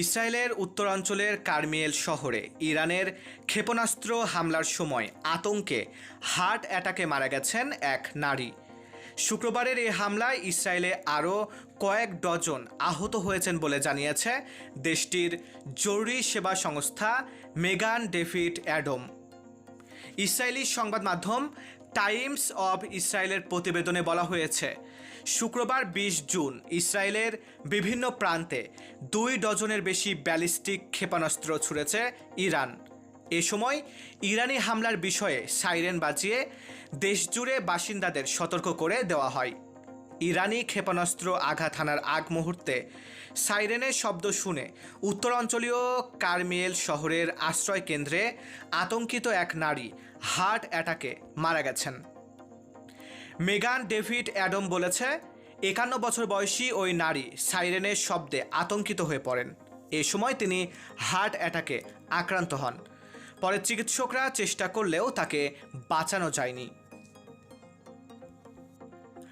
ইসরায়েলের উত্তরাঞ্চলের কার্মিয়েল শহরে ইরানের ক্ষেপণাস্ত্র হামলার সময় আতঙ্কে হার্ট অ্যাটাকে মারা গেছেন এক নারী। শুক্রবারের এই হামলায় ইসরায়েলে আরও কয়েক ডজন আহত হয়েছেন বলে জানিয়েছে দেশটির জরুরি সেবা সংস্থা মেগান ডেভিড অ্যাডম। ইসরায়েলি সংবাদ মাধ্যম টাইমস অব ইসরায়েলের প্রতিবেদনে বলা হয়েছে, শুক্রবার বিশ জুন ইসরায়েলের বিভিন্ন প্রান্তে দুই ডজনের বেশি ব্যালিস্টিক ক্ষেপণাস্ত্র ছুড়েছে ইরান। এ সময় ইরানি হামলার বিষয়ে সাইরেন বাজিয়ে দেশজুড়ে বাসিন্দাদের সতর্ক করে দেওয়া হয়। ইরানি ক্ষেপণাস্ত্র আঘাত হানার আগ মুহূর্তে সাইরেনের শব্দ শুনে উত্তরাঞ্চলীয় কারমিয়েল শহরের আশ্রয় কেন্দ্রে আতঙ্কিত এক নারী হার্ট অ্যাটাকে মারা গেছেন। মেগান ডেভিড অ্যাডম বলেছে, একান্ন বছর বয়সী ওই নারী সাইরেনের শব্দে আতঙ্কিত হয়ে পড়েন। এ সময় তিনি হার্ট অ্যাটাকে আক্রান্ত হন। পরে চিকিৎসকরা চেষ্টা করলেও তাকে বাঁচানো যায়নি।